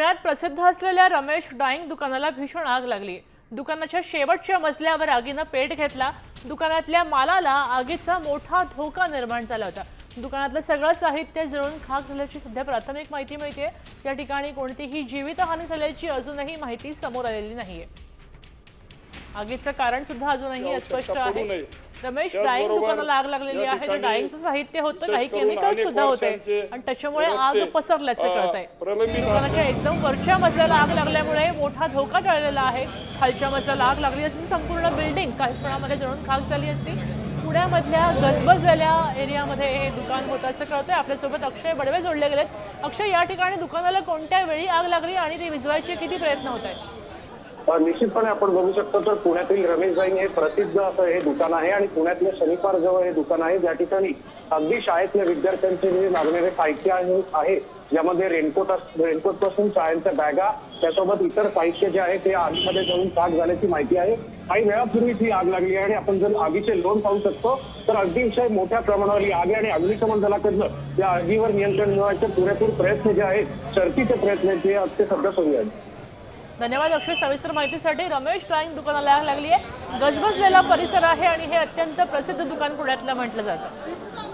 पुण्यात प्रसिद्ध असलेल्या रमेश डाईंग दुकानाला भीषण आग लागली. दुकानाच्या शेवटच्या मजल्यावर आगीनं पेट घेतला. दुकानातल्या मालाला आगीचा मोठा धोका निर्माण झाला होता. दुकानातलं सगळं साहित्य जळून खाक झाल्याची सध्या प्राथमिक माहिती मिळते या ठिकाणी कोणतीही जीवितहानी झाल्याची अजूनही माहिती समोर आलेली नाहीये. आगीचं कारण सुद्धा अजूनही अस्पष्ट आहे. रमेश डाईंग दुकानाला आग लागलेली आहे तर डाईंगचं साहित्य होतं काही केमिकल सुद्धा होते. आणि त्याच्यामुळे आग पसरल्याचं कळत आहे दुकानाच्या एकदम वरच्या मजल्याला आग लागल्यामुळे मोठा धोका टळलेला आहे. खालच्या मजल्याला आग लागली असती संपूर्ण बिल्डिंग काही क्षणामध्ये जळून खाक झाली असती. पुण्यामधल्या गजबजलेल्या एरियामध्ये हे दुकान होतं असं कळतंय. आपल्यासोबत अक्षय बडवे जोडले गेलेत. अक्षय या ठिकाणी दुकानाला कोणत्या वेळी आग लागली आणि ती विझवायचे किती प्रयत्न होत आहेत? निश्चितपणे आपण बघू शकतो तर पुण्यातील रमेश जाईन हे प्रसिद्ध असं हे दुकान आहे आणि पुण्यातल्या शनिवार जवळ हे दुकान आहे. ज्या ठिकाणी अगदी शाळेतल्या विद्यार्थ्यांचे जे लागणारे साहित्य आहे ज्यामध्ये रेनकोट रेनकोटपासून शाळांच्या बॅगा त्यासोबत इतर साहित्य जे आहे ते आगीमध्ये जाऊन आग झाल्याची माहिती आहे. काही वेळापूर्वी ही आग लागली आहे आणि आपण जर आगीचे लोन पाहू शकतो तर अतिशय मोठ्या प्रमाणावर ही आग आहे आणि अग्निशमन दलाकडनं या आगीवर नियंत्रण मिळवायचे पुरेपूर प्रयत्न जे आहेत शर्तीचे प्रयत्न ते ते सध्या सुरू आहेत. धन्यवाद अक्षय सविस्तर माहितीसाठी रमेश ड्रॉइंग दुकानाला लागली आहे गजबजलेला परिसर आहे आणि हे अत्यंत प्रसिद्ध दुकान पुण्यातलं म्हटलं जातं.